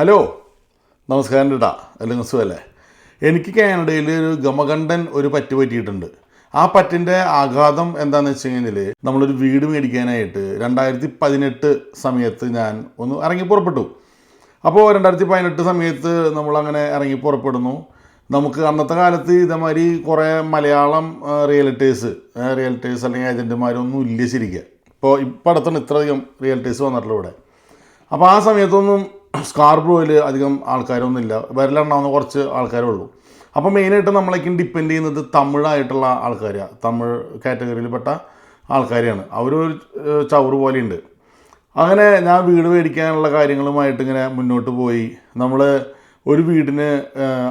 Hello. നമസ്കാരം ചേട്ടാ അല്ലെങ്കിൽ സുഖല്ലേ? എനിക്ക് കാനഡയിൽ ഒരു ഗമകണ്ഠൻ ഒരു പറ്റ് പറ്റിയിട്ടുണ്ട്. ആ പറ്റിന്റെ ആഘാതം എന്താണെന്ന് വെച്ച് കഴിഞ്ഞാൽ നമ്മളൊരു വീട് മേടിക്കാനായിട്ട് രണ്ടായിരത്തി പതിനെട്ട് സമയത്ത് ഞാൻ ഒന്ന് ഇറങ്ങി പുറപ്പെട്ടു. അപ്പോൾ രണ്ടായിരത്തി പതിനെട്ട് സമയത്ത് നമ്മളങ്ങനെ ഇറങ്ങി പുറപ്പെടുന്നു. നമുക്ക് അന്നത്തെ കാലത്ത് ഇതേമാതിരി കുറേ മലയാളം റിയലിറ്റേഴ്സ് റിയലിറ്റേഴ്സ് അല്ലെങ്കിൽ ഏജന്റുമാരൊന്നും ഇല്ല ശരിക്കും. ഇപ്പോൾ ഇപ്പം ഇത്രയധികം റിയലിറ്റേഴ്സ് വന്നിട്ടുള്ള ഇവിടെ. അപ്പോൾ ആ സമയത്തൊന്നും സ്കാർബ്രോയിൽ അധികം ആൾക്കാരൊന്നുമില്ല വിരലെണ്ണാവുന്ന കുറച്ച് ആൾക്കാരേ ഉള്ളൂ. അപ്പോൾ മെയിനായിട്ട് നമ്മളേക്കും ഡിപ്പെൻഡ് ചെയ്യുന്നത് തമിഴായിട്ടുള്ള ആൾക്കാരാണ് തമിഴ് കാറ്റഗറിയിൽപ്പെട്ട ആൾക്കാരെയാണ്. അവരൊരു ചവറ് പോലെയുണ്ട്. അങ്ങനെ ഞാൻ വീട് മേടിക്കാനുള്ള കാര്യങ്ങളുമായിട്ട് ഇങ്ങനെ മുന്നോട്ട് പോയി. നമ്മൾ ഒരു വീടിന്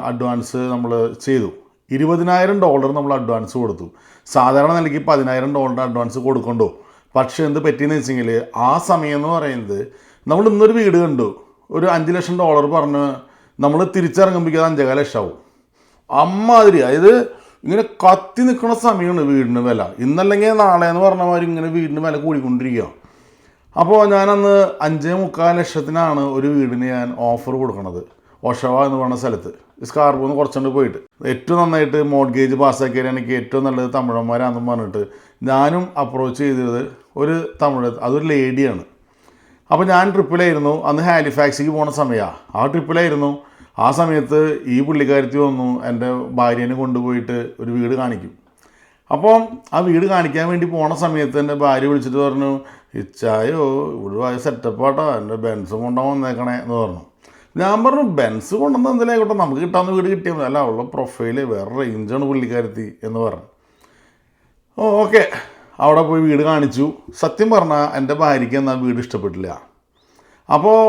അഡ്വാൻസ് നമ്മൾ ചെയ്തു. ഇരുപതിനായിരം ഡോളർ നമ്മൾ അഡ്വാൻസ് കൊടുത്തു. സാധാരണ നിലയ്ക്ക് പതിനായിരം ഡോളർ അഡ്വാൻസ് കൊടുക്കണ്ടോ? പക്ഷേ എന്ത് പറ്റിയെന്ന് വെച്ചെങ്കിൽ ആ സമയം എന്ന് പറയുന്നത് നമ്മൾ ഇന്നൊരു വീട് കണ്ടു. ഒരു അഞ്ച് ലക്ഷം ഡോളർ പറഞ്ഞ് നമ്മൾ തിരിച്ചിറങ്ങുമ്പോഴേക്കും അത് അഞ്ചേകാല ലക്ഷമാവും അമ്മാതിരി അതായത് ഇങ്ങനെ കത്തി നിൽക്കുന്ന സമയമാണ് വീടിന് വില. ഇന്നല്ലെങ്കിൽ നാളെ എന്ന് പറഞ്ഞ ഇങ്ങനെ വീടിന് വില കൂടിക്കൊണ്ടിരിക്കുക. അപ്പോൾ ഞാനന്ന് അഞ്ചേ മുക്കാൽ ലക്ഷത്തിനാണ് ഒരു വീടിന് ഞാൻ ഓഫർ കൊടുക്കുന്നത് ഒഷവ എന്ന് പറയുന്ന സ്ഥലത്ത്. സ്കാർബോന്ന് കുറച്ചുകൊണ്ട് പോയിട്ട്. ഏറ്റവും നന്നായിട്ട് മോഡ്ഗേജ് പാസ്സാക്കിയാൽ എനിക്ക് ഏറ്റവും നല്ലത് തമിഴന്മാരാണെന്ന് പറഞ്ഞിട്ട് ഞാനും അപ്രോച്ച് ചെയ്തത് ഒരു തമിഴ് അതൊരു ലേഡിയാണ് അപ്പോൾ ഞാൻ ട്രിപ്പിലായിരുന്നു അന്ന് ഹാലിഫാക്സിക്ക് പോണ സമയമാണ് ആ ട്രിപ്പിലായിരുന്നു ആ സമയത്ത് ഈ പുള്ളിക്കാരത്തി വന്നു എന്റെ ഭാര്യേനെ കൊണ്ടുപോയിട്ട് ഒരു വീട് കാണിക്കും. അപ്പോൾ ആ വീട് കാണിക്കാൻ വേണ്ടി പോണ സമയത്ത് എന്റെ ഭാര്യ വിളിച്ചിട്ട് പറഞ്ഞു ഇച്ചായോ ഇവിടെ സെറ്റപ്പാട്ടോ എന്റെ ബെൻസ് കൊണ്ടുപോകാൻ വന്നേക്കണേ എന്ന് പറഞ്ഞു. ഞാൻ പറഞ്ഞു ബെൻസ് കൊണ്ടുവന്ന് എന്തെങ്കിലും ആയിക്കോട്ടെ? നമുക്ക് കിട്ടാവുന്ന വീട് കിട്ടിയാൽ മതി. അല്ല അവളുടെ പ്രൊഫൈൽ വേറെ റേഞ്ചാണ് പുള്ളിക്കാരത്തി എന്ന് പറഞ്ഞു. ഓക്കെ അവിടെ പോയി വീട് കാണിച്ചു. സത്യം പറഞ്ഞാൽ എന്റെ ഭാര്യയ്ക്ക് എന്നാൽ വീട് ഇഷ്ടപ്പെട്ടില്ല. അപ്പോൾ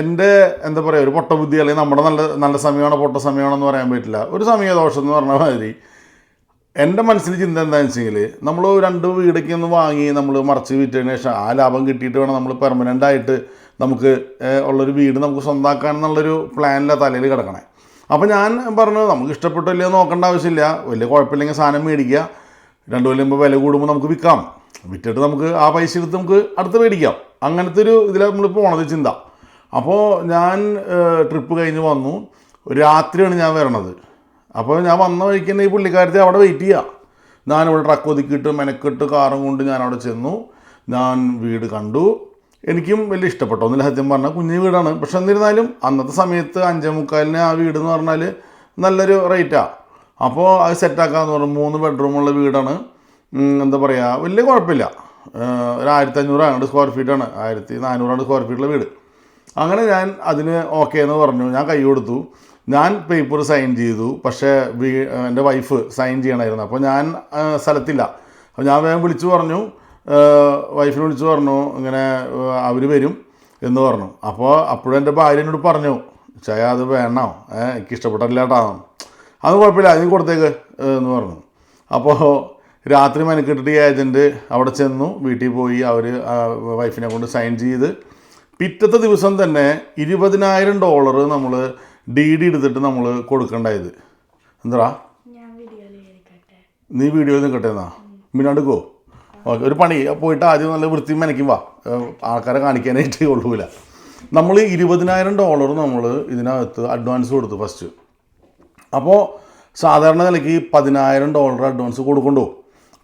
എന്റെ എന്താ പറയുക ഒരു പൊട്ട ബുദ്ധി അല്ലെങ്കിൽ നമ്മുടെ നല്ല നല്ല സമയമാണോ പൊട്ട സമയമാണോ എന്ന് പറയാൻ പറ്റില്ല. ഒരു സമയദോഷം എന്ന് പറഞ്ഞ മാതിരി എന്റെ മനസ്സിൽ ചിന്ത എന്താണെന്ന് വെച്ചെങ്കിൽ നമ്മൾ രണ്ട് വീടൊക്കെ ഒന്ന് വാങ്ങി നമ്മൾ മറച്ച് വിറ്റതിന് ശേഷം ആ ലാഭം കിട്ടിയിട്ട് വേണം നമ്മൾ പെർമനന്റ് ആയിട്ട് നമുക്ക് ഉള്ളൊരു വീട് നമുക്ക് സ്വന്തമാക്കാൻ എന്നുള്ളൊരു പ്ലാനിലാണ് തലയിൽ കിടക്കണേ. അപ്പോൾ ഞാൻ പറഞ്ഞു നമുക്ക് ഇഷ്ടപ്പെട്ടില്ല നോക്കേണ്ട ആവശ്യമില്ല. വലിയ കുഴപ്പമില്ലെങ്കിൽ സാധനം മേടിക്കുക. രണ്ട് കൊല്ലം മുമ്പ് വില കൂടുമ്പോൾ നമുക്ക് വിൽക്കാം. വിറ്റിട്ട് നമുക്ക് ആ പൈസ എടുത്ത് നമുക്ക് അടുത്ത് മേടിക്കാം. അങ്ങനത്തെ ഒരു ഇതിലാണ് നമ്മൾ പോണത് ചിന്ത. അപ്പോൾ ഞാൻ ട്രിപ്പ് കഴിഞ്ഞ് വന്നു. രാത്രിയാണ് ഞാൻ വരണത്. അപ്പോൾ ഞാൻ വന്ന വഴിക്ക് തന്നെ ഈ പുള്ളിക്കാരത്തെ അവിടെ വെയിറ്റ് ചെയ്യുക ഞാനിവിടെ ട്രക്ക് ഒതുക്കിയിട്ട് മെനക്കെട്ട് കാറും കൊണ്ട് ഞാൻ അവിടെ ചെന്നു. ഞാൻ വീട് കണ്ടു. എനിക്കും വലിയ ഇഷ്ടപ്പെട്ടു. ഒന്നില്ല സത്യം പറഞ്ഞാൽ കുഞ്ഞു വീടാണ്. പക്ഷെ എന്നിരുന്നാലും അന്നത്തെ സമയത്ത് അഞ്ചേ മുക്കാലിന് ആ വീട് എന്ന് പറഞ്ഞാൽ നല്ലൊരു റേറ്റാണ് അപ്പോൾ അത് സെറ്റാക്കാന്ന് പറഞ്ഞു. മൂന്ന് ബെഡ്റൂമുള്ള വീടാണ്. എന്താ പറയുക വലിയ കുഴപ്പമില്ല. ഒരു ആയിരത്തി അഞ്ഞൂറാണ് സ്ക്വയർ ഫീറ്റാണ് ആയിരത്തി നാനൂറാണ് സ്ക്വയർ ഫീറ്റുള്ള വീട്. അങ്ങനെ ഞാൻ അതിന് ഓക്കെ എന്ന് പറഞ്ഞു. ഞാൻ കൈ കൊടുത്തു. ഞാൻ പേപ്പർ സൈൻ ചെയ്തു. പക്ഷേ വീ എന്റെ വൈഫ് സൈൻ ചെയ്യണമായിരുന്നു അപ്പോൾ ഞാൻ സ്ഥലത്തില്ല. അപ്പോൾ ഞാൻ വേഗം വിളിച്ചു പറഞ്ഞു. വൈഫിനെ വിളിച്ചു പറഞ്ഞു. ഇങ്ങനെ അവർ വരും എന്ന് പറഞ്ഞു. അപ്പോൾ അപ്പോഴും എന്റെ ഭാര്യ എന്നോട് പറഞ്ഞു ചായ അത് വേണോ? എനിക്ക് ഇഷ്ടപ്പെട്ടില്ല കേട്ടോ അത് കുഴപ്പമില്ല അതിന് കൊടുത്തേക്ക് എന്ന് പറഞ്ഞു. അപ്പോൾ രാത്രി മെനക്കെട്ടിട്ട് ഈ ഏജന്റ് അവിടെ ചെന്നു. വീട്ടിൽ പോയി അവർ വൈഫിനെ കൊണ്ട് സൈൻ ചെയ്ത് പിറ്റത്തെ ദിവസം തന്നെ ഇരുപതിനായിരം ഡോളർ നമ്മൾ ഡി ഡി എടുത്തിട്ട് നമ്മൾ കൊടുക്കണ്ടായത്. എന്താ വീഡിയോയിൽ നീ വീഡിയോ നിൽക്കട്ടെ എന്നാ? മിന്നാടുക്കോ ഓക്കെ ഒരു പണി. പോയിട്ട് ആദ്യം നല്ല വൃത്തി മെനക്കും വാ. ആൾക്കാരെ കാണിക്കാനായിട്ട് കൊള്ളൂല നമ്മൾ ഇരുപതിനായിരം ഡോളർ നമ്മൾ ഇതിനകത്ത് അഡ്വാൻസ് കൊടുത്തു ഫസ്റ്റ് അപ്പോൾ സാധാരണ നിലയ്ക്ക് പതിനായിരം ഡോളർ അഡ്വാൻസ് കൊടുക്കണ്ടോ?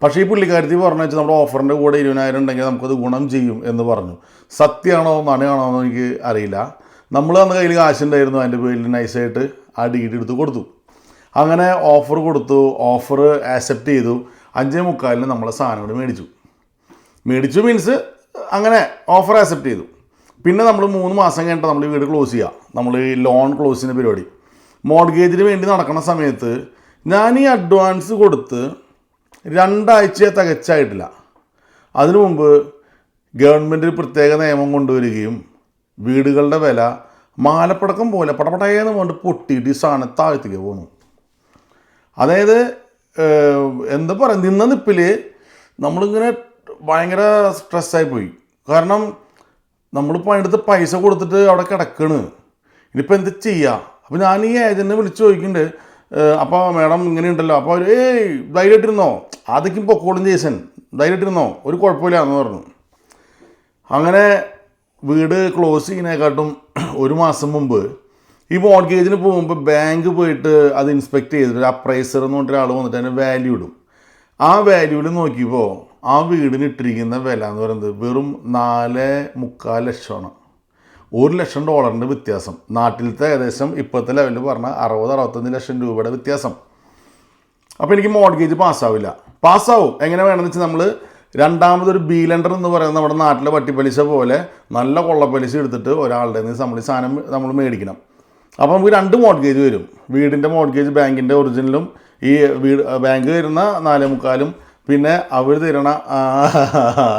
പക്ഷേ ഈ പുള്ളിക്കാരത്തി പറഞ്ഞു വെച്ചാൽ നമ്മുടെ ഓഫറിന്റെ കൂടെ ഇരുപതിനായിരം ഉണ്ടെങ്കിൽ നമുക്കത് ഗുണം ചെയ്യും എന്ന് പറഞ്ഞു. സത്യമാണോ നനയാണോ എന്ന് എനിക്ക് അറിയില്ല. നമ്മൾ അന്ന് കയ്യിൽ കാശുണ്ടായിരുന്നു അതിന്റെ പേരിൽ നൈസായിട്ട് ആ ഡീഡ് എടുത്ത് കൊടുത്തു. അങ്ങനെ ഓഫർ കൊടുത്തു ഓഫർ ആക്സെപ്റ്റ് ചെയ്തു. അഞ്ചേ മുക്കാലിന് നമ്മളെ സാധനങ്ങൾ മേടിച്ചു. മേടിച്ചു മീൻസ് അങ്ങനെ ഓഫർ ആക്സെപ്റ്റ് ചെയ്തു. പിന്നെ നമ്മൾ മൂന്ന് മാസം കഴിഞ്ഞിട്ട് നമ്മൾ വീട് ക്ലോസ് ചെയ്യുക നമ്മൾ ലോൺ ക്ലോസിന്റെ പരിപാടി. മോഡ്ഗേജിന് വേണ്ടി നടക്കുന്ന സമയത്ത് ഞാൻ ഈ അഡ്വാൻസ് കൊടുത്ത് രണ്ടാഴ്ചയെ തികച്ചായിട്ടില്ല. അതിനു മുമ്പ് ഗവൺമെന്റ് പ്രത്യേക നിയമം കൊണ്ടുവരികയും വീടുകളുടെ വില മാലപ്പടക്കം പോലെ പടപടയെന്ന് കൊണ്ട് പൊട്ടി ഈ സാധനം താഴ്ത്തിക്ക് പോന്നു. അതായത് എന്താ പറയുക നിന്ന നിപ്പിൽ നമ്മളിങ്ങനെ ഭയങ്കര സ്ട്രെസ്സായി പോയി. കാരണം നമ്മൾ പണിയെടുത്ത് പൈസ കൊടുത്തിട്ട് അവിടെ കിടക്കണ്. ഇനിയിപ്പോൾ എന്ത് ചെയ്യുക അപ്പോൾ ഞാൻ ഈ ഏജന്റിനെ വിളിച്ച് ചോദിക്കുന്നുണ്ട് അപ്പോൾ മാഡം ഇങ്ങനെയുണ്ടല്ലോ അപ്പോൾ അവർ ഏയ് ധൈര്യമായിട്ടിരുന്നോ? അതൊക്കെ പൊക്കോളും ജേസൻ ധൈര്യമായിട്ടിരുന്നോ? ഒരു കുഴപ്പമില്ല എന്ന് പറഞ്ഞു. അങ്ങനെ വീട് ക്ലോസ് ചെയ്യുന്നതിനെക്കാട്ടും ഒരു മാസം മുമ്പ് ഈ മോർഗേജിന് പോകുമ്പോൾ ബാങ്ക് പോയിട്ട് അത് ഇൻസ്പെക്ട് ചെയ്തിട്ട് അപ്രൈസർ എന്ന് പറഞ്ഞിട്ട് ഒരാൾ വന്നിട്ട് അതിന്റെ വാല്യൂ ഇടും. ആ വാല്യൂവിൽ നോക്കിയപ്പോൾ ആ വീടിന് ഇട്ടിരിക്കുന്ന വില എന്ന് പറയുന്നത് വെറും നാല് മുക്കാൽ ലക്ഷമാണ്. ഒരു ലക്ഷം ഡോളറിന്റെ വ്യത്യാസം. നാട്ടിലത്തെ ഏകദേശം ഇപ്പോഴത്തെ ലെവലിൽ പറഞ്ഞാൽ അറുപത് അറുപത്തഞ്ച് ലക്ഷം രൂപയുടെ വ്യത്യാസം. അപ്പോൾ എനിക്ക് മോഡ്ഗേജ് പാസ്സാവില്ല. പാസ്സാവും. എങ്ങനെ വേണമെന്ന് വെച്ചാൽ നമ്മൾ രണ്ടാമതൊരു ബി ലെൻഡർ എന്ന് പറയുന്നത് നമ്മുടെ നാട്ടിലെ വട്ടിപ്പലിശ പോലെ നല്ല കൊള്ളപ്പലിശ എടുത്തിട്ട് ഒരാളുടെ നിന്ന് നമ്മൾ സാധനം നമ്മൾ മേടിക്കണം. അപ്പോൾ നമുക്ക് രണ്ട് മോഡ്ഗേജ് വരും. വീടിന്റെ മോഡ്ഗേജ് ബാങ്കിന്റെ ഒറിജിനലും ഈ വീട് ബാങ്ക് തരുന്ന നാലേ മുക്കാലും പിന്നെ അവർ തരണ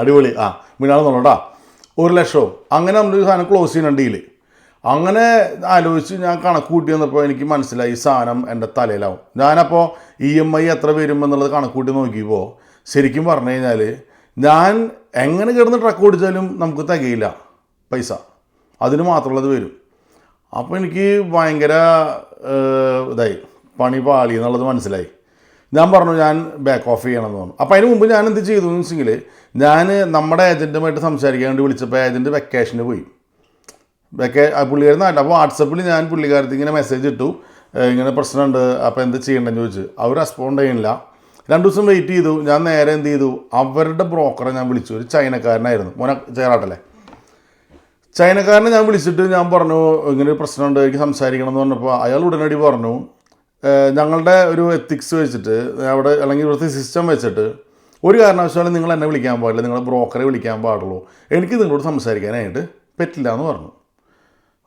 അടിപൊളി. ആ വീണാളെന്നുള്ളൂട്ടാ ഒരു ലക്ഷവും. അങ്ങനെ നമ്മൾ ഒരു സാധനം ക്ലോസ് ചെയ്യുന്നുണ്ട് ഡീൽ അങ്ങനെ ആലോചിച്ച് ഞാൻ കണക്ക് കൂട്ടി വന്നപ്പോൾ എനിക്ക് മനസ്സിലായി ഈ സാധനം എന്റെ തലയിലാവും. ഞാനപ്പോൾ ഇ എം ഐ എത്ര വരുമെന്നുള്ളത് കണക്ക് കൂട്ടി നോക്കിയപ്പോൾ ശരിക്കും പറഞ്ഞു കഴിഞ്ഞാൽ ഞാൻ എങ്ങനെ കിടന്ന് ട്രക്ക് ഓടിച്ചാലും നമുക്ക് തികയില്ല പൈസ. അതിന് മാത്രമുള്ളത് വരും. അപ്പോൾ എനിക്ക് ഭയങ്കര ഇതായി. പണി പാളി എന്നുള്ളത് മനസ്സിലായി. ഞാൻ പറഞ്ഞു ഞാൻ ബാക്ക് ഓഫ് ചെയ്യണമെന്ന് പറഞ്ഞു. അപ്പോൾ അതിന് മുമ്പ് ഞാൻ എന്ത് ചെയ്തു എന്ന് വെച്ചെങ്കിൽ ഞാൻ നമ്മുടെ ഏജന്റുമായിട്ട് സംസാരിക്കാൻ വേണ്ടി വിളിച്ചപ്പോൾ ഏജന്റ് വെക്കേഷന് പോയി. വെക്കേ പുള്ളിക്കാരൻ നാട്ടിൽ അപ്പോൾ വാട്സപ്പിൽ ഞാൻ പുള്ളിക്കാരത്ത് ഇങ്ങനെ മെസ്സേജ് ഇട്ടു. ഇങ്ങനെ പ്രശ്നമുണ്ട്. അപ്പോൾ എന്ത് ചെയ്യണ്ടെന്ന് ചോദിച്ചു. അവർ റെസ്പോണ്ട് ചെയ്യണില്ല. രണ്ട് ദിവസം വെയിറ്റ് ചെയ്തു. ഞാൻ നേരെ എന്ത് ചെയ്തു? അവരുടെ ബ്രോക്കറെ ഞാൻ വിളിച്ചു. ഒരു ചൈനക്കാരനായിരുന്നു. മോന ചേറാട്ടല്ലേ ചൈനക്കാരനെ ഞാൻ വിളിച്ചിട്ട് ഞാൻ പറഞ്ഞു ഇങ്ങനെ ഒരു പ്രശ്നമുണ്ട്. എനിക്ക് സംസാരിക്കണം എന്ന് പറഞ്ഞപ്പോൾ അയാൾ ഉടനടി പറഞ്ഞു "ഏഹ് ഞങ്ങളുടെ ഒരു എത്തിക്സ് വെച്ചിട്ട് അവിടെ അല്ലെങ്കിൽ ഇവിടുത്തെ സിസ്റ്റം വെച്ചിട്ട് ഒരു കാരണവശാലും നിങ്ങൾ എന്നെ വിളിക്കാൻ പാടില്ല നിങ്ങളെ ബ്രോക്കറെ വിളിക്കാൻ പാടുള്ളൂ. എനിക്ക് നിങ്ങളോട് സംസാരിക്കാനായിട്ട് പറ്റില്ല എന്ന് പറഞ്ഞു.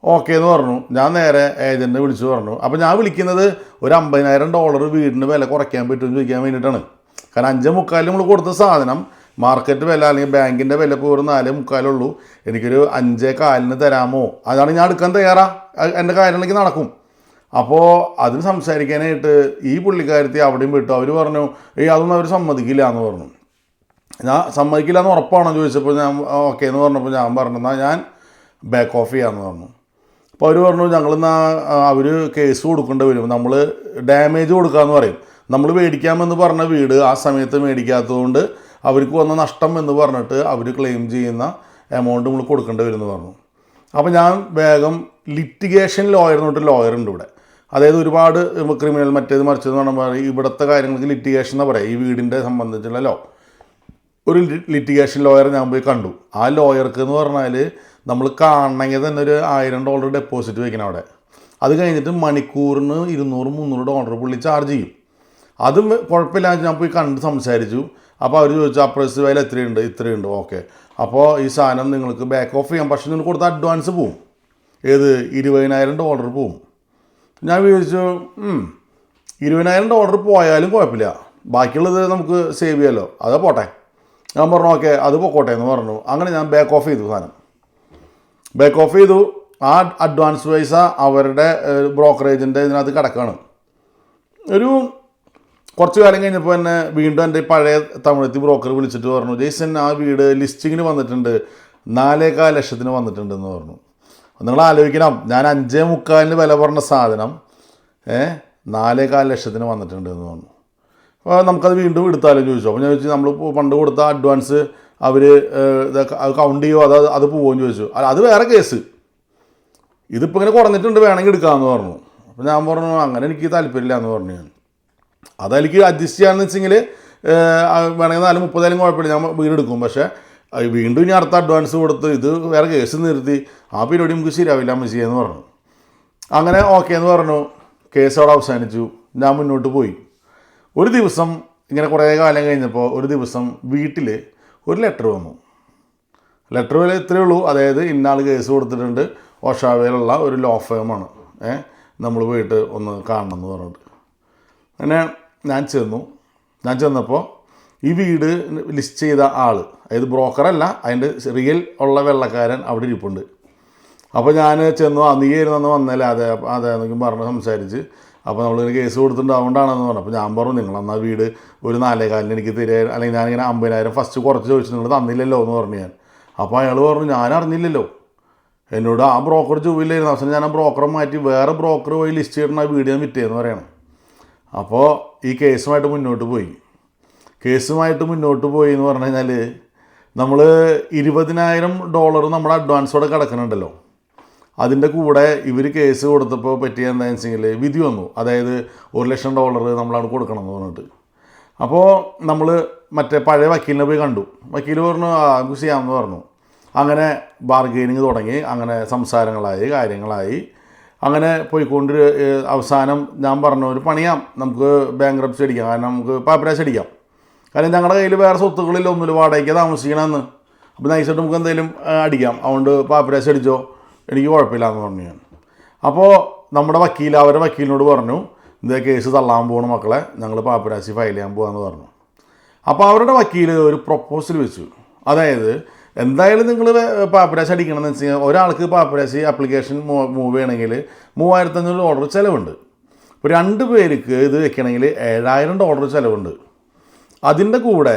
ഓക്കെ എന്ന് പറഞ്ഞു. ഞാൻ നേരെ ഏജന്റിനെ വിളിച്ചു പറഞ്ഞു. അപ്പോൾ ഞാൻ വിളിക്കുന്നത് ഒരു അമ്പതിനായിരം ഡോളർ വീടിന് വില കുറയ്ക്കാൻ പറ്റുമെന്ന് ചോദിക്കാൻ വേണ്ടിയിട്ടാണ്. കാരണം അഞ്ചേ മുക്കാലിൽ നമ്മൾ കൊടുത്ത സാധനം മാർക്കറ്റ് വില അല്ലെങ്കിൽ ബാങ്കിന്റെ വില ഇപ്പോൾ ഒരു നാലേ മുക്കാലുള്ളൂ എനിക്കൊരു അഞ്ചേ കാലിന് തരാമോ? അതാണ് ഞാൻ എടുക്കാൻ തയ്യാറാ. എന്റെ കാര്യങ്ങളേക്ക് നടക്കും. അപ്പോൾ അതിന് സംസാരിക്കാനായിട്ട് ഈ പുള്ളിക്കാരത്തി അവിടെയും വിട്ടു. അവർ പറഞ്ഞു ഈ അതൊന്നും അവർ സമ്മതിക്കില്ല എന്ന് പറഞ്ഞു. ഞാൻ സമ്മതിക്കില്ല എന്ന് ഉറപ്പാണോ? ചോദിച്ചപ്പോൾ ഞാൻ ഓക്കെ എന്ന് പറഞ്ഞപ്പോൾ ഞാൻ പറഞ്ഞു എന്നാൽ ഞാൻ ബാക്ക് ഓഫ് ചെയ്യാമെന്ന് പറഞ്ഞു. അപ്പോൾ അവർ പറഞ്ഞു ഞങ്ങളിന്ന് അവർ കേസ് കൊടുക്കേണ്ടി വരും. നമ്മൾ ഡാമേജ് കൊടുക്കാമെന്ന് പറയും. നമ്മൾ മേടിക്കാമെന്ന് പറഞ്ഞ വീട് ആ സമയത്ത് മേടിക്കാത്തതുകൊണ്ട് അവർക്ക് വന്ന നഷ്ടം എന്ന് പറഞ്ഞിട്ട് അവർ ക്ലെയിം ചെയ്യുന്ന എമൗണ്ട് നമ്മൾ കൊടുക്കേണ്ടി വരുമെന്ന് പറഞ്ഞു. അപ്പോൾ ഞാൻ വേഗം ലിറ്റിഗേഷൻ ലോയർ എന്ന് പറഞ്ഞിട്ട് ലോയർ ഉണ്ട് ഇവിടെ. അതായത് ഒരുപാട് ക്രിമിനൽ മറ്റേത് മറിച്ചതെന്ന് പറഞ്ഞാൽ ഇവിടുത്തെ കാര്യങ്ങൾക്ക് ലിറ്റിഗേഷൻ എന്ന് പറയാം ഈ വീടിന്റെ സംബന്ധിച്ചുള്ള ലോ ഒരു ലിറ്റിഗേഷൻ ലോയർ ഞാൻ പോയി കണ്ടു. ആ ലോയർക്ക് എന്ന് പറഞ്ഞാൽ നമ്മൾ കാണണമെങ്കിൽ തന്നെ ഒരു ആയിരം ഡോളർ ഡെപ്പോസിറ്റ് വെക്കണം അവിടെ. അത് കഴിഞ്ഞിട്ട് മണിക്കൂറിന് ഇരുന്നൂറ് മുന്നൂറ് ഡോളർ പുള്ളി ചാർജ് ചെയ്യും. അതും കുഴപ്പമില്ല ഞാൻ പോയി കണ്ട് സംസാരിച്ചു. അപ്പോൾ അവർ ചോദിച്ചു പ്രൈസ് വില എത്രയുണ്ട്? ഇത്രയുണ്ട്. ഓക്കെ അപ്പോൾ ഈ സാധനം നിങ്ങൾക്ക് ബാക്ക് ഓഫ് ചെയ്യാം. പക്ഷേ നിങ്ങൾ കൊടുത്ത അഡ്വാൻസ് പോവും. ഏത്? ഇരുപതിനായിരം ഡോളർ പോവും. ഞാൻ വിചാരിച്ചു ഇരുപതിനായിരം ഡോളർ പോയാലും കുഴപ്പമില്ല. ബാക്കിയുള്ളത് നമുക്ക് സേവ് ചെയ്യാമല്ലോ അത് പോട്ടെ. ഞാൻ പറഞ്ഞു ഓക്കെ അത് പൊക്കോട്ടെ എന്ന് പറഞ്ഞു. അങ്ങനെ ഞാൻ ബാക്ക് ഓഫ് ചെയ്തു സാധനം. ബാക്ക് ഓഫ് ചെയ്തു. ആ അഡ്വാൻസ് പൈസ അവരുടെ ബ്രോക്കറേജിന്റെ ഇതിനകത്ത് കിടക്കുകയാണ് ഒരു കുറച്ച് കാലം കഴിഞ്ഞപ്പോൾ തന്നെ വീണ്ടും എന്റെ പഴയ തമിഴത്തി ബ്രോക്കർ വിളിച്ചിട്ട് പറഞ്ഞു ജെയ്സൻ ആ വീട് ലിസ്റ്റിങ്ങിന് വന്നിട്ടുണ്ട്. നാലേകാൽ ലക്ഷത്തിന് വന്നിട്ടുണ്ടെന്ന് പറഞ്ഞു. നിങ്ങൾ ആലോചിക്കണം ഞാൻ അഞ്ചേ മുക്കാലിന് വില പറഞ്ഞ സാധനം നാലേകാൽ ലക്ഷത്തിന് വന്നിട്ടുണ്ട് എന്ന് തോന്നുന്നു. അപ്പോൾ നമുക്കത് വീണ്ടും എടുത്താലും ചോദിച്ചു. അപ്പോൾ ഞാൻ ചോദിച്ചു നമ്മൾ പണ്ട് കൊടുത്ത അഡ്വാൻസ് അവർ കൗണ്ട് ചെയ്യുമോ അത് അത് പോകുമെന്ന് ചോദിച്ചു. അല്ല അത് വേറെ കേസ് ഇതിപ്പോൾ ഇങ്ങനെ കുറഞ്ഞിട്ടുണ്ട് വേണമെങ്കിൽ എടുക്കാമെന്ന് പറഞ്ഞു. അപ്പോൾ ഞാൻ പറഞ്ഞു അങ്ങനെ എനിക്ക് താല്പര്യമില്ല എന്ന് പറഞ്ഞു ഞാൻ. അതെനിക്ക് അഡ്ജസ്റ്റ് ചെയ്യാമെന്ന് വെച്ചെങ്കിൽ വേണമെങ്കിൽ നാല് മുപ്പതായാലും കുഴപ്പമില്ല ഞാൻ വീട് എടുക്കും. പക്ഷേ വീണ്ടും ഇനി അടുത്ത അഡ്വാൻസ് കൊടുത്ത് ഇത് വേറെ കേസ് നിർത്തി. ആ പരിപാടി നമുക്ക് ശരിയാവില്ല അമ്മച്ചി എന്ന് പറഞ്ഞു. അങ്ങനെ ഓക്കെ എന്ന് പറഞ്ഞു. കേസ് അവിടെ അവസാനിച്ചു. ഞാൻ മുന്നോട്ട് പോയി. ഒരു ദിവസം ഇങ്ങനെ കുറേ കാലം കഴിഞ്ഞപ്പോൾ ഒരു ദിവസം വീട്ടിൽ ഒരു ലെറ്റർ വന്നു. ലെറ്റർ വില ഇത്രയേ ഉള്ളൂ. അതായത് ഇന്നാൾ കേസ് കൊടുത്തിട്ടുണ്ട്. ഓഷാവയിലുള്ള ഒരു ലോ ഫേമാണ് ഏ നമ്മൾ പോയിട്ട് ഒന്ന് കാണണം എന്ന് പറഞ്ഞിട്ട്. അങ്ങനെ ഞാൻ ചെന്നു. ഞാൻ ചെന്നപ്പോൾ ഈ വീട് ലിസ്റ്റ് ചെയ്ത ആൾ അതായത് ബ്രോക്കറല്ല അതിന്റെ റിയൽ ഉള്ള വെള്ളക്കാരൻ അവിടെ ഇരിപ്പുണ്ട്. അപ്പോൾ ഞാൻ ചെന്നു നീ ആയിരുന്നു വന്നല്ലേ അതെ അതെ എന്നൊക്കെ പറഞ്ഞ് സംസാരിച്ച്. അപ്പോൾ നമ്മൾ കേസ് കൊടുത്തിട്ടുണ്ട് അതുകൊണ്ടാണെന്ന് പറഞ്ഞു. അപ്പോൾ ഞാൻ പറഞ്ഞു നിങ്ങൾ എന്നാൽ വീട് ഒരു നാലേ കാലിന് എനിക്ക് തരിക അല്ലെങ്കിൽ ഞാനിങ്ങനെ അമ്പതിനായിരം ഫസ്റ്റ് കുറച്ച് ചോദിച്ചു നിങ്ങൾ തന്നില്ലല്ലോ എന്ന് പറഞ്ഞു ഞാൻ. അപ്പോൾ അയാൾ പറഞ്ഞു ഞാൻ അറിഞ്ഞില്ലല്ലോ. എന്നോട് ആ ബ്രോക്കർ ചൊവ്വില്ലായിരുന്നു അവസാനം ഞാൻ ആ ബ്രോക്കറെ മാറ്റി വേറെ ബ്രോക്കർ പോയി ലിസ്റ്റ് ചെയ്തിട്ട് ആ വീട് ഞാൻ വിറ്റേന്ന് പറയണം. അപ്പോൾ ഈ കേസുമായിട്ട് മുന്നോട്ട് പോയി. കേസുമായിട്ട് മുന്നോട്ട് പോയി എന്ന് പറഞ്ഞു കഴിഞ്ഞാൽ നമ്മൾ ഇരുപതിനായിരം ഡോളർ നമ്മുടെ അഡ്വാൻസോടെ കിടക്കുന്നുണ്ടല്ലോ. അതിന്റെ കൂടെ ഇവർ കേസ് കൊടുത്തപ്പോൾ പറ്റിയ എന്താണെന്ന് വെച്ചെങ്കിൽ വിധി വന്നു. അതായത് ഒരു ലക്ഷം ഡോളർ നമ്മളാണ് കൊടുക്കണം എന്ന് പറഞ്ഞിട്ട്. അപ്പോൾ നമ്മൾ മറ്റേ പഴയ വക്കീലിനെ പോയി കണ്ടു. വക്കീൽ പറഞ്ഞു നമുക്ക് ചെയ്യാമെന്ന് പറഞ്ഞു. അങ്ങനെ ബാർഗെയിനിങ് തുടങ്ങി. അങ്ങനെ സംസാരങ്ങളായി കാര്യങ്ങളായി. അങ്ങനെ പോയിക്കൊണ്ട് അവസാനം ഞാൻ പറഞ്ഞു ഒരു പണിയാം. നമുക്ക് ബാങ്ക് റപ്സ് അടിക്കാം. കാരണം നമുക്ക് പാപ്പരാശ് അടിക്കാം. കാരണം ഞങ്ങളുടെ കയ്യിൽ വേറെ സ്വത്തുക്കളില്ല ഒന്നുമില്ല. വാടകയ്ക്ക് താമസിക്കണമെന്ന് അപ്പോൾ നൈസായിട്ട് നമുക്ക് എന്തെങ്കിലും അടിക്കാം. അതുകൊണ്ട് പാപ്പരാശി അടിച്ചോ. എനിക്ക് കുഴപ്പമില്ല എന്ന് പറഞ്ഞു ഞാൻ. അപ്പോൾ നമ്മുടെ വക്കീൽ അവരുടെ വക്കീലിനോട് പറഞ്ഞു ഇതേ കേസ് തള്ളാൻ പോകണം മക്കളെ. ഞങ്ങൾ പാപ്പരാശി ഫയൽ ചെയ്യാൻ പോകാമെന്ന് പറഞ്ഞു. അപ്പോൾ അവരുടെ വക്കീൽ ഒരു പ്രൊപ്പോസൽ വെച്ചു. അതായത് എന്തായാലും നിങ്ങൾ പാപ്പരാശി അടിക്കണമെന്ന് വെച്ച് കഴിഞ്ഞാൽ ഒരാൾക്ക് പാപ്പരാശി ആപ്ലിക്കേഷൻ മൂവ് ചെയ്യണമെങ്കിൽ മൂവായിരത്തഞ്ഞൂറ് ഡോളർ ചിലവുണ്ട്. ഇപ്പോൾ രണ്ട് പേർക്ക് ഇത് വെക്കണമെങ്കിൽ ഏഴായിരം ഡോളർ ചിലവുണ്ട്. അതിന്റെ കൂടെ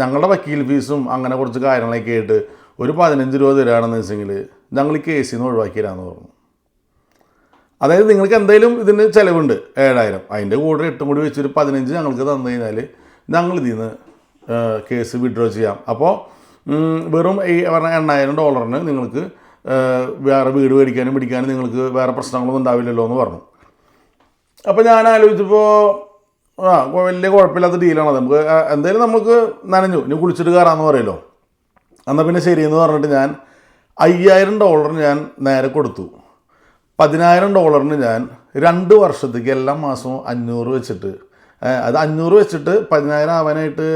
ഞങ്ങളുടെ വക്കീൽ ഫീസും അങ്ങനെ കുറച്ച് കാര്യങ്ങളൊക്കെ ആയിട്ട് ഒരു പതിനഞ്ച് രൂപ തരാണെന്ന് വെച്ചെങ്കിൽ ഞങ്ങൾ ഈ കേസിൽ നിന്ന് ഒഴിവാക്കിയരാന്ന് പറഞ്ഞു. അതായത് നിങ്ങൾക്ക് എന്തെങ്കിലും ഇതിന് ചിലവുണ്ട് ഏഴായിരം. അതിന്റെ കൂടെ എട്ടും കൂടി വെച്ചൊരു പതിനഞ്ച് ഞങ്ങൾക്ക് തന്നു കഴിഞ്ഞാൽ ഞങ്ങൾ ഇതിൽ നിന്ന് കേസ് വിഡ്രോ ചെയ്യാം. അപ്പോൾ വെറും ഈ പറഞ്ഞ എണ്ണായിരം ഡോളറിന് നിങ്ങൾക്ക് വേറെ വീട് മേടിക്കാനും പിടിക്കാനും നിങ്ങൾക്ക് വേറെ പ്രശ്നങ്ങളൊന്നും ഉണ്ടാവില്ലല്ലോ എന്ന് പറഞ്ഞു. അപ്പോൾ ഞാൻ ആലോചിച്ചപ്പോൾ ആ വലിയ കുഴപ്പമില്ലാത്ത ഡീലാണത് നമുക്ക് എന്തായാലും നമുക്ക് നനഞ്ഞു. ഇനി കുളിച്ചിട്ട് കയറാമെന്ന് പറയുമല്ലോ എന്നാൽ പിന്നെ ശരിയെന്ന് പറഞ്ഞിട്ട് ഞാൻ അയ്യായിരം ഡോളർ ഞാൻ നേരെ കൊടുത്തു. പതിനായിരം ഡോളറിന് ഞാൻ രണ്ട് വർഷത്തേക്ക് എല്ലാ മാസവും അഞ്ഞൂറ് വെച്ചിട്ട് അത് അഞ്ഞൂറ് വെച്ചിട്ട് പതിനായിരം ആവാനായിട്ട്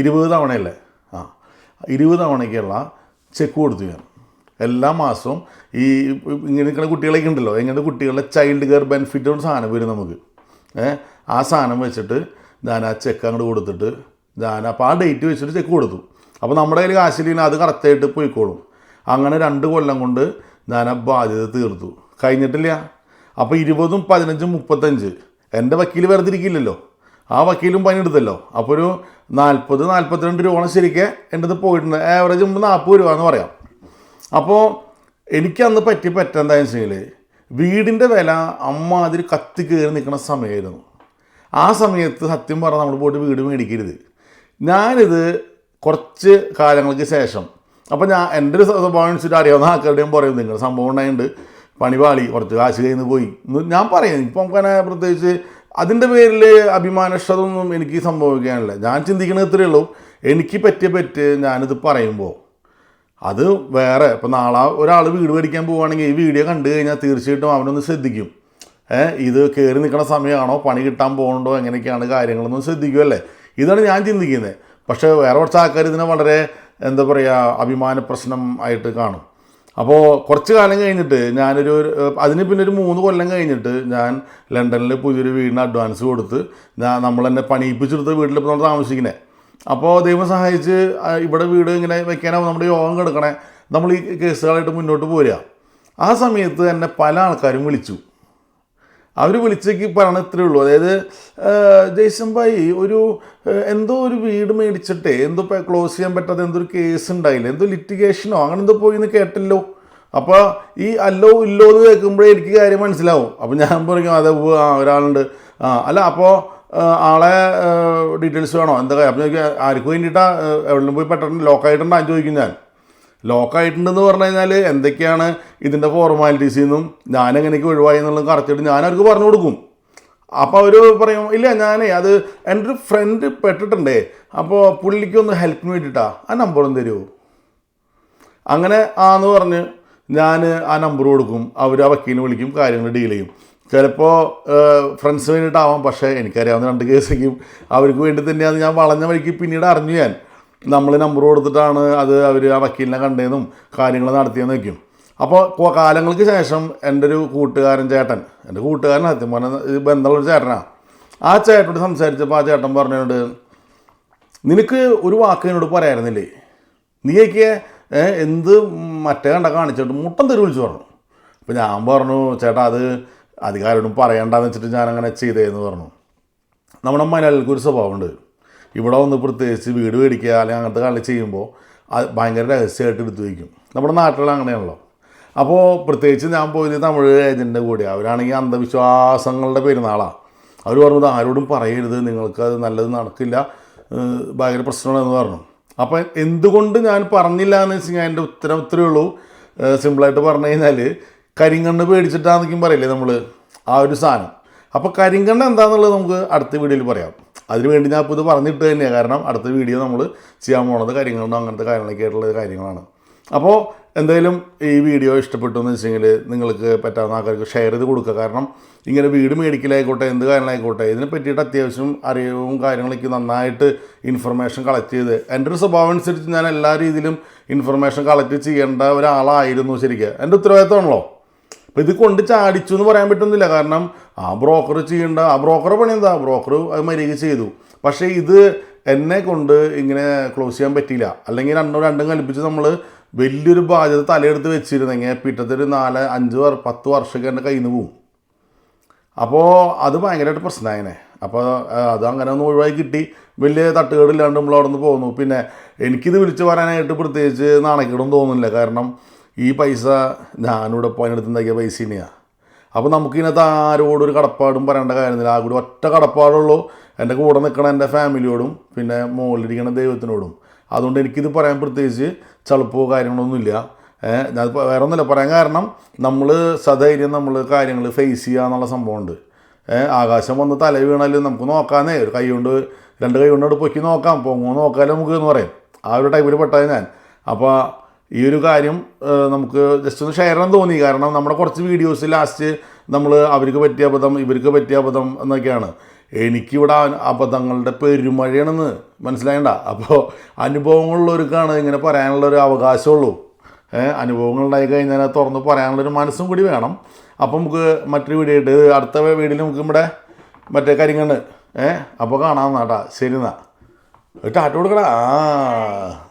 ഇരുപത് തവണയല്ലേ? ആ ഇരുപത് തവണയ്ക്കുള്ള ചെക്ക് കൊടുത്തു ഞാൻ. എല്ലാ മാസവും ഈ ഇങ്ങനെ നിൽക്കുന്ന കുട്ടികളൊക്കെ ഉണ്ടല്ലോ. ഇങ്ങനത്തെ കുട്ടികളുടെ ചൈൽഡ് കെയർ ബെനിഫിറ്റ് സാധനം വരും നമുക്ക്. ആ സാധനം വെച്ചിട്ട് ഞാൻ ആ ചെക്ക് അങ്ങോട്ട് കൊടുത്തിട്ട് ഞാൻ അപ്പോൾ ആ ഡേറ്റ് വെച്ചിട്ട് ചെക്ക് കൊടുത്തു. അപ്പോൾ നമ്മുടെ കയ്യിൽ കാശില്ലെങ്കിൽ അത് കറക്റ്റായിട്ട് പോയിക്കോളും. അങ്ങനെ രണ്ട് കൊല്ലം കൊണ്ട് ഞാൻ ആ ബാധ്യത തീർത്തു. കഴിഞ്ഞിട്ടില്ല. അപ്പോൾ ഇരുപതും പതിനഞ്ചും മുപ്പത്തഞ്ച്. എന്റെ വക്കീൽ വെറുതെ ഇരിക്കില്ലല്ലോ. ആ വക്കീലും പണിയെടുത്തല്ലോ അപ്പോൾ ഒരു നാൽപ്പത് നാൽപ്പത്തിരണ്ട് രൂപ ശരിക്കും എന്റെ ഇത് പോയിട്ടുണ്ട്. ആവറേജ് മുമ്പ് നാൽപ്പത് രൂപ എന്ന് പറയാം. അപ്പോൾ എനിക്ക് അന്ന് പറ്റി പറ്റെന്താണെന്ന് വെച്ചെങ്കിൽ വീടിന്റെ വില അമ്മാതിരി കത്തി കയറി നിൽക്കുന്ന സമയമായിരുന്നു. ആ സമയത്ത് സത്യം പറഞ്ഞാൽ നമ്മൾ പോയിട്ട് വീട് മേടിക്കരുത്. ഞാനിത് കുറച്ച് കാലങ്ങൾക്ക് ശേഷം അപ്പോൾ ഞാൻ എന്റെ ഒരു സ്വഭാവം അനുസരിച്ച് അറിയാവുന്ന ആൾക്കാരുടെയും പറയും നിങ്ങൾ സംഭവം ഉണ്ടായിട്ടുണ്ട്. പണിപാളി കുറച്ച് കാശ് കയ്യിൽ നിന്ന് പോയി. ഞാൻ പറയാം ഇപ്പം അങ്ങനെ പ്രത്യേകിച്ച് അതിന്റെ പേരിൽ അഭിമാനക്ഷതൊന്നും എനിക്ക് സംഭവിക്കാനില്ല. ഞാൻ ചിന്തിക്കുന്നത് ഇത്രയേ ഉള്ളൂ. എനിക്ക് പറ്റിയ പറ്റ് ഞാനിത് പറയുമ്പോൾ അത് വേറെ. ഇപ്പം നാളെ ഒരാൾ വീട് മേടിക്കാൻ പോവുകയാണെങ്കിൽ ഈ വീഡിയോ കണ്ടു കഴിഞ്ഞാൽ തീർച്ചയായിട്ടും അവനൊന്ന് ശ്രദ്ധിക്കും. ഇത് കയറി നിൽക്കുന്ന സമയമാണോ പണി കിട്ടാൻ പോകുന്നുണ്ടോ എങ്ങനെയൊക്കെയാണ് കാര്യങ്ങളൊന്നും ശ്രദ്ധിക്കുമല്ലേ ഇതാണ് ഞാൻ ചിന്തിക്കുന്നത് പക്ഷേ വേറെ കുറച്ച് ആൾക്കാർ ഇതിനെ വളരെ എന്താ പറയുക അഭിമാന പ്രശ്നം ആയിട്ട് കാണും. അപ്പോൾ കുറച്ച് കാലം കഴിഞ്ഞിട്ട് ഞാനൊരു അതിന് പിന്നെ ഒരു മൂന്ന് കൊല്ലം കഴിഞ്ഞിട്ട് ഞാൻ ലണ്ടനിൽ പുതിയൊരു വീടിന് അഡ്വാൻസ് കൊടുത്ത് ഞാൻ നമ്മൾ തന്നെ പണിയിപ്പിച്ചെടുത്ത വീട്ടിൽ ഇപ്പോൾ നമ്മൾ താമസിക്കുന്നത് അപ്പോൾ ദൈവം സഹായിച്ച് ഇവിടെ വീട് ഇങ്ങനെ വെക്കാനാവും നമ്മുടെ യോഗം കിടക്കണേ. നമ്മൾ ഈ കേസുകളായിട്ട് മുന്നോട്ട് പോരുക. ആ സമയത്ത് എന്നെ പല ആൾക്കാരും വിളിച്ചു. അവർ വിളിച്ചേക്ക് പറയണ ഇത്രയേ ഉള്ളൂ. അതായത് ജയ്സൺ ഭായി ഒരു എന്തോ ഒരു വീട് മേടിച്ചിട്ടേ എന്തോ ക്ലോസ് ചെയ്യാൻ പറ്റാത്ത എന്തോ ഒരു കേസ് ഉണ്ടായില്ല? എന്തോ ലിറ്റിഗേഷനോ അങ്ങനെ എന്തോ പോയി എന്ന് കേട്ടല്ലോ അപ്പോൾ ഈ അല്ലോ ഇല്ലോ എന്ന് കേൾക്കുമ്പോഴേ എനിക്ക് കാര്യം മനസ്സിലാവും. അപ്പോൾ ഞാൻ പറയും അതെ ആ ഒരാളുണ്ട്. ആ അല്ല അപ്പോൾ ആളെ ഡീറ്റെയിൽസ് വേണോ? എന്താ കാര്യം? അപ്പോൾ ചോദിക്കുക ആർക്ക് വേണ്ടിയിട്ടാണ് എവിടെയും പോയി പെട്ടെന്ന് ലോക്കായിട്ടുണ്ടാകും ചോദിക്കും ഞാൻ. ലോക്കായിട്ടുണ്ടെന്ന് പറഞ്ഞു കഴിഞ്ഞാൽ എന്തൊക്കെയാണ് ഇതിന്റെ ഫോർമാലിറ്റീസിൽ നിന്നും ഞാൻ എങ്ങനെയൊക്കെ ഒഴിവായി എന്നുള്ളത് കറക്റ്റായിട്ട് ഞാൻ അവർക്ക് പറഞ്ഞു കൊടുക്കും. അപ്പോൾ അവർ പറയും ഇല്ല ഞാനേ അത് എന്റെ ഒരു ഫ്രണ്ട് പെട്ടിട്ടുണ്ടേ. അപ്പോൾ പുള്ളിക്കൊന്ന് ഹെൽപ്പിന് വേണ്ടിയിട്ടാ ആ നമ്പറും തരുമോ അങ്ങനെ ആന്ന് പറഞ്ഞ് ഞാൻ ആ നമ്പർ കൊടുക്കും. അവർ ആ വക്കീലിനെ വിളിക്കും കാര്യങ്ങൾ ഡീൽ ചെയ്യും. ചിലപ്പോൾ ഫ്രണ്ട്സ് വേണ്ടിയിട്ടാവാം പക്ഷേ എനിക്കറിയാവുന്ന രണ്ട് കേസേക്കും അവർക്ക് വേണ്ടി തന്നെയാണ് ഞാൻ വളഞ്ഞ വഴിക്ക് പിന്നീട് അറിഞ്ഞു ഞാൻ. നമ്മൾ നമ്പർ കൊടുത്തിട്ടാണ് അത് അവർ ആ വക്കീലിനെ കണ്ടതെന്നും കാര്യങ്ങൾ നടത്തിയെന്ന് വയ്ക്കും അപ്പോൾ കാലങ്ങൾക്ക് ശേഷം എന്റെ ഒരു കൂട്ടുകാരൻ ചേട്ടൻ എന്റെ കൂട്ടുകാരൻ സത്യം പറഞ്ഞാൽ ഇത് ബന്ധമുള്ളൊരു ചേട്ടനാണ് ആ ചേട്ടനോട് സംസാരിച്ചപ്പോൾ ആ ചേട്ടൻ പറഞ്ഞുകൊണ്ട് നിനക്ക് ഒരു വാക്ക് എന്നോട് പറയായിരുന്നില്ലേ? ഒക്കെ എന്ത് മറ്റേ കണ്ട കാണിച്ചിട്ട് മുട്ടം തെരുവിളിച്ച് പറഞ്ഞു. അപ്പോൾ ഞാൻ പറഞ്ഞു ചേട്ടാ അത് അധികാരോടും പറയണ്ടെന്ന് വെച്ചിട്ട് ഞാൻ അങ്ങനെ ചെയ്തേന്ന് പറഞ്ഞു. നമ്മുടെ മലയാളികൾക്ക് ഒരു സ്വഭാവമുണ്ട്. ഇവിടെ വന്ന് പ്രത്യേകിച്ച് വീട് മേടിക്കുക അല്ലെങ്കിൽ അങ്ങനത്തെ കളി ചെയ്യുമ്പോൾ അത് ഭയങ്കര രഹസ്യമായിട്ട് എടുത്തു വയ്ക്കും. നമ്മുടെ നാട്ടിലുള്ള അങ്ങനെയാണല്ലോ. അപ്പോൾ പ്രത്യേകിച്ച് ഞാൻ പോയത് തമിഴ് ഏജന്റിന്റെ കൂടെ അവരാണെങ്കിൽ അന്ധവിശ്വാസങ്ങളുടെ പെരുന്നാളാണ് അവർ പറഞ്ഞത് ആരോടും പറയരുത്. നിങ്ങൾക്ക് അത് നല്ലത് നടക്കില്ല. ഭയങ്കര പ്രശ്നമാണെന്ന് പറഞ്ഞു. അപ്പം എന്തുകൊണ്ട് ഞാൻ പറഞ്ഞില്ല എന്ന് വെച്ച് കഴിഞ്ഞാൽ എന്റെ ഉത്തരം ഉത്തരേ ഉള്ളൂ. സിമ്പിളായിട്ട് പറഞ്ഞു കഴിഞ്ഞാൽ കരിങ്കണ്ണ് പേടിച്ചിട്ടാണെന്നൊക്കെയും പറയില്ലേ നമ്മൾ ആ ഒരു സാധനം. അപ്പോൾ കരിങ്കണ്ണ് എന്താണെന്നുള്ളത് നമുക്ക് അടുത്ത വീഡിയോയിൽ പറയാം. അതിന് വേണ്ടി ഞാൻ ഇപ്പോൾ ഇത് പറഞ്ഞിട്ട് തന്നെയാണ് കാരണം അടുത്ത വീഡിയോ നമ്മൾ ചെയ്യാൻ പോകുന്നത് കരിങ്കണ്ണും അങ്ങനത്തെ കാര്യങ്ങളൊക്കെ ആയിട്ടുള്ള കാര്യങ്ങളാണ്. അപ്പോൾ എന്തായാലും ഈ വീഡിയോ ഇഷ്ടപ്പെട്ടു എന്ന് വെച്ചെങ്കിൽ നിങ്ങൾക്ക് പറ്റാവുന്ന ആൾക്കാർക്ക് ഷെയർ ചെയ്ത് കൊടുക്കുക. കാരണം ഇങ്ങനെ വീട് മേടിക്കലായിക്കോട്ടെ എന്ത് കാര്യങ്ങളായിക്കോട്ടെ ഇതിനെ പറ്റിയിട്ട് അത്യാവശ്യം അറിവും കാര്യങ്ങളൊക്കെ നന്നായിട്ട് ഇൻഫർമേഷൻ കളക്ട് ചെയ്ത് എന്റെ ഒരു സ്വഭാവം അനുസരിച്ച് ഞാൻ എല്ലാ രീതിയിലും ഇൻഫർമേഷൻ കളക്ട് ചെയ്യേണ്ട ഒരാളായിരുന്നു ശരിക്കും. എന്റെ ഉത്തരവാദിത്തമാണല്ലോ. അപ്പോൾ ഇത് കൊണ്ട് ചാടിച്ചു എന്ന് പറയാൻ പറ്റുന്നില്ല. കാരണം ആ ബ്രോക്കർ ചെയ്യേണ്ട ആ ബ്രോക്കറെ പണി എന്താ? ബ്രോക്കർ അത് മര്യാദ ചെയ്തു. പക്ഷേ ഇത് എന്നെ കൊണ്ട് ഇങ്ങനെ ക്ലോസ് ചെയ്യാൻ പറ്റിയില്ല. അല്ലെങ്കിൽ രണ്ടും രണ്ടും കൽപ്പിച്ച് നമ്മൾ വലിയൊരു ബാധ്യത തലയെടുത്ത് വെച്ചിരുന്നെങ്കിൽ പിറ്റത്തൊരു നാല് അഞ്ച് പത്ത് വർഷമൊക്കെ എന്റെ കയ്യിൽ നിന്ന് പോവും. അപ്പോൾ അത് ഭയങ്കരമായിട്ട് പ്രശ്നമായനെ. അപ്പോൾ അത് അങ്ങനെ ഒന്ന് ഒഴിവാക്കി കിട്ടി. വലിയ തട്ടുകേടില്ലാണ്ട് നമ്മൾ അവിടെ നിന്ന് പോകുന്നു പിന്നെ എനിക്കിത് വിളിച്ച് പറയാനായിട്ട് പ്രത്യേകിച്ച് നാണക്കേടൊന്നും തോന്നുന്നില്ല. കാരണം ഈ പൈസ ഞാനിവിടെ പണിയെടുത്ത് ഉണ്ടാക്കിയ പൈസ തന്നെയാണ് അപ്പോൾ നമുക്കിതിനകത്ത് ആരോടും ഒരു കടപ്പാടും പറയേണ്ട കാര്യമില്ല. ആ കൂടി ഒറ്റ കടപ്പാടുള്ളൂ. എന്റെ കൂടെ നിൽക്കണ എന്റെ ഫാമിലിയോടും പിന്നെ മുകളിലിരിക്കണ ദൈവത്തിനോടും. അതുകൊണ്ട് എനിക്കിത് പറയാൻ പ്രത്യേകിച്ച് ചളുപ്പോ കാര്യങ്ങളൊന്നുമില്ല ഞാൻ വേറെ ഒന്നുമില്ല. പറയാൻ കാരണം നമ്മൾ സധൈര്യം നമ്മൾ കാര്യങ്ങൾ ഫേസ് ചെയ്യുക എന്നുള്ള സംഭവമുണ്ട്. ആകാശം വന്ന് തല വീണാലും നമുക്ക് നോക്കാന്നേ. ഒരു കൈ കൊണ്ട് രണ്ട് കൈ കൊണ്ട് പൊക്കി നോക്കാം. പൊങ്ങോ നോക്കാമല്ലോ നമുക്ക് എന്ന് പറയും. ആ ഒരു ടൈപ്പിൽ പെട്ടത് ഞാൻ. അപ്പോൾ ഈ ഒരു കാര്യം നമുക്ക് ജസ്റ്റ് ഒന്ന് ഷെയർ ചെയ്യാൻ തോന്നി. കാരണം നമ്മുടെ കുറച്ച് വീഡിയോസ് ലാസ്റ്റ് നമ്മൾ അവർക്ക് പറ്റിയ അബദ്ധം ഇവർക്ക് പറ്റിയ അബദ്ധം എന്നൊക്കെയാണ്. എനിക്കിവിടെ അബദ്ധങ്ങളുടെ പെരുമഴയാണെന്ന് മനസ്സിലായണ്ട. അപ്പോൾ അനുഭവങ്ങളുള്ളവർക്കാണ് ഇങ്ങനെ പറയാനുള്ള ഒരു അവകാശമുള്ളൂ ഉണ്ടായി കഴിഞ്ഞാൽ തുറന്ന് പറയാനുള്ളൊരു മനസ്സും കൂടി വേണം. അപ്പം നമുക്ക് മറ്റൊരു വീഡിയോ ആയിട്ട് അടുത്ത വീഡിയോയിൽ നമുക്ക് ഇവിടെ മറ്റേ കരിങ്കണ്ണ് ഏഹ് അപ്പോൾ കാണാമെന്നാട്ടാ ശരി എന്നാ. ടാറ്റ കൊടുക്കടാ ആ.